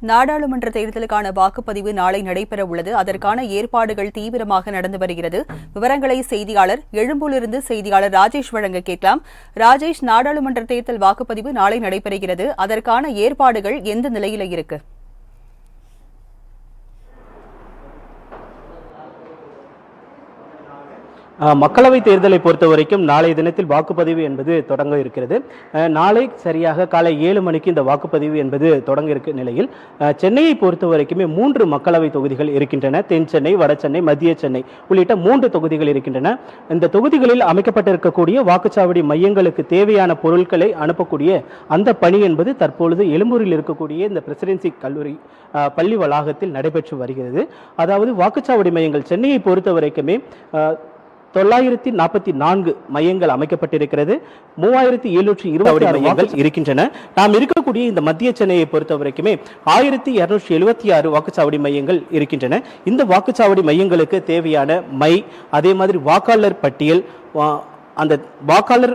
நாடாளுமன்ற தேர்தலுக்கான வாக்குப்பதிவு நாளை நடைபெற உள்ளது அதற்கான ஏற்பாடுகள் தீவிரமாக நடந்து வருகிறது. விவரங்களை செய்தியாளர் எழும்பூலிருந்து செய்தியாளர் ராஜேஷ் வழங்க கேட்கலாம். ராஜேஷ் நாடாளுமன்ற தேர்தல் வாக்குப்பதிவு நாளை நடைபெறுகிறது. அதற்கான ஏற்பாடுகள் எந்த நிலையில இருக்கு? மக்களவை தேர்தலை பொறுத்த வரைக்கும் நாளைய தினத்தில் வாக்குப்பதிவு என்பது தொடங்க இருக்கிறது. நாளை சரியாக காலை ஏழு மணிக்கு இந்த வாக்குப்பதிவு என்பது தொடங்க இருக்க நிலையில் சென்னையை பொறுத்த வரைக்குமே மூன்று மக்களவை தொகுதிகள் இருக்கின்றன. தென் சென்னை வட சென்னை மத்திய சென்னை உள்ளிட்ட மூன்று தொகுதிகள் இருக்கின்றன. இந்த தொகுதிகளில் அமைக்கப்பட்டிருக்கக்கூடிய வாக்குச்சாவடி மையங்களுக்கு தேவையான பொருட்களை அனுப்பக்கூடிய அந்த பணி என்பது தற்பொழுது எழும்பூரில் இருக்கக்கூடிய இந்த பிரசிடென்சி கல்லூரி பள்ளி வளாகத்தில் நடைபெற்று வருகிறது. அதாவது வாக்குச்சாவடி மையங்கள் சென்னையை பொறுத்த வரைக்குமே தொள்ளாயிரத்தி நாற்பத்தி நான்கு மையங்கள் அமைக்கப்பட்டிருக்கிறது. மூவாயிரத்தி எழுநூற்றி இருபது மையங்கள். இருக்கின்றன நாம் இருக்கக்கூடிய இந்த மத்திய சென்னையை பொறுத்த வரைக்குமே ஆயிரத்தி இருநூற்றி எழுபத்தி ஆறு வாக்குச்சாவடி மையங்கள் இருக்கின்றன. இந்த வாக்குச்சாவடி மையங்களுக்கு தேவையான மை அதே மாதிரி வாக்காளர் பட்டியல் அந்த வாக்காளர்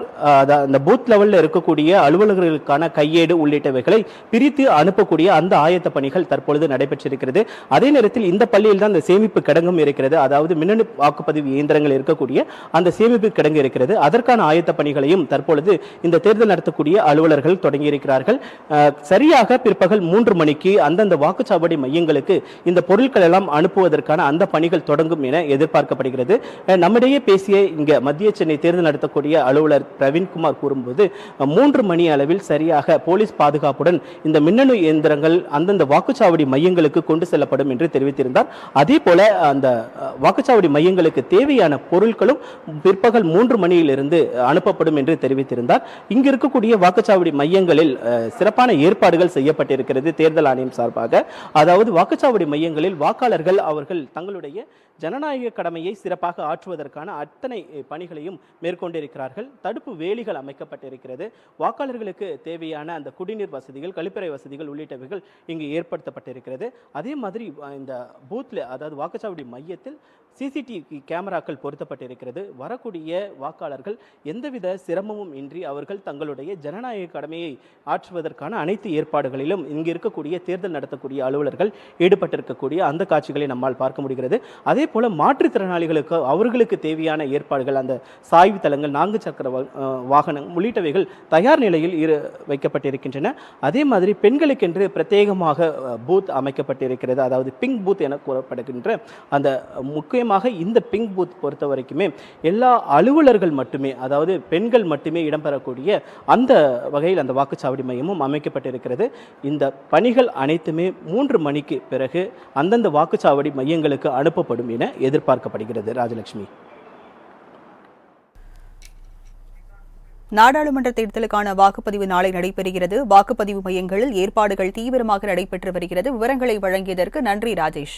அந்த பூத் லெவலில் இருக்கக்கூடிய அலுவலர்களுக்கான கையேடு உள்ளிட்டவைகளை பிரித்து அனுப்பக்கூடிய அந்த ஆயத்த பணிகள் தற்பொழுது நடைபெற்றிருக்கிறது. அதே நேரத்தில் இந்த பள்ளியில் தான் அந்த சேமிப்பு கிடங்கும் இருக்கிறது. அதாவது மின்னணு வாக்குப்பதிவு இயந்திரங்கள் இருக்கக்கூடிய அந்த சேமிப்பு கிடங்கு இருக்கிறது. அதற்கான ஆயத்த பணிகளையும் தற்பொழுது இந்த தேர்தல் நடத்தக்கூடிய அலுவலர்கள் தொடங்கியிருக்கிறார்கள். சரியாக பிற்பகல் மூன்று மணிக்கு அந்தந்த வாக்குச்சாவடி மையங்களுக்கு இந்த பொருட்கள் எல்லாம் அனுப்புவதற்கான அந்த பணிகள் தொடங்கும் என எதிர்பார்க்கப்படுகிறது. நம்மிடையே பேசிய இங்க மத்திய சென்னை தேர்தல் நடத்தக்கூடிய அலுவலர் பிரவீன்குமார் கூறும்போது மூன்று மணி அளவில் சரியாக போலீஸ் பாதுகாப்புடன் இந்த மின்னணு இயந்திரங்கள் அந்தந்த வாக்குச்சாவடி மையங்களுக்கு கொண்டு செல்லப்படும் என்று தெரிவித்திருந்தார். அதே போல அந்த வாக்குச்சாவடி மையங்களுக்கு தேவையான பொருட்களும் பிற்பகல் மூன்று மணியிலிருந்து அனுப்பப்படும் என்று தெரிவித்திருந்தார். இங்கு இருக்கக்கூடிய வாக்குச்சாவடி மையங்களில் சிறப்பான ஏற்பாடுகள் செய்யப்பட்டிருக்கிறது தேர்தல் ஆணையம் சார்பாக. அதாவது வாக்குச்சாவடி மையங்களில் வாக்காளர்கள் அவர்கள் தங்களுடைய ஜனநாயக கடமையை சிறப்பாக ஆற்றுவதற்கான அத்தனை பணிகளையும் பணிகளையும் மேற்கொண்டிருக்கிறார்கள். தடுப்பு வேலிகள் அமைக்கப்பட்டிருக்கிறது. வாக்காளர்களுக்கு தேவையான அந்த குடிநீர் வசதிகள் கழிப்பறை வசதிகள் உள்ளிட்டவைகள் இங்கு ஏற்படுத்தப்பட்டிருக்கிறது. அதே மாதிரி இந்த பூத்தில் அதாவது வாக்குச்சாவடி மையத்தில் சிசிடிவி கேமராக்கள் பொருத்தப்பட்டிருக்கிறது. வரக்கூடிய வாக்காளர்கள் எந்தவித சிரமமும் இன்றி அவர்கள் தங்களுடைய ஜனநாயக கடமையை ஆற்றுவதற்கான அனைத்து ஏற்பாடுகளிலும் இங்கு இருக்கக்கூடிய தேர்தல் நடத்தக்கூடிய அலுவலர்கள் ஈடுபட்டிருக்கக்கூடிய அந்த காட்சிகளை நம்மால் பார்க்க முடிகிறது. அதே போல மாற்றுத்திறனாளிகளுக்கு அவர்களுக்கு தேவையான ஏற்பாடுகள் அந்த சாய்வு தளங்கள் நான்கு சக்கர வா- வாகனம் உள்ளிட்டவைகள் தயார் நிலையில் இரு வைக்கப்பட்டிருக்கின்றன. அதே மாதிரி பெண்களுக்கென்று பிரத்யேகமாக பூத் அமைக்கப்பட்டிருக்கிறது. அதாவது பிங்க் பூத் என கூறப்படுகின்ற அந்த முக்கியமாக இந்த பிங்க் பூத் பொறுத்த வரைக்குமே எல்லா அலுவலர்கள் மட்டுமே அதாவது பெண்கள் மட்டுமே இடம்பெறக்கூடிய அந்த வகையில் அந்த வாக்குச்சாவடி மையமும் அமைக்கப்பட்டிருக்கிறது. இந்த பணிகள் அனைத்துமே மூன்று மணிக்கு பிறகு அந்தந்த வாக்குச்சாவடி மையங்களுக்கு அனுப்பப்படும் என எதிர்பார்க்கப்படுகிறது. ராஜலட்சுமி. நாடாளுமன்ற தேர்தலுக்கான வாக்குப்பதிவு நாளை நடைபெறுகிறது. வாக்குப்பதிவு மையங்களில் ஏற்பாடுகள் தீவிரமாக நடைபெற்று வருகிறது. விவரங்களை வழங்கியதற்கு நன்றி ராஜேஷ்.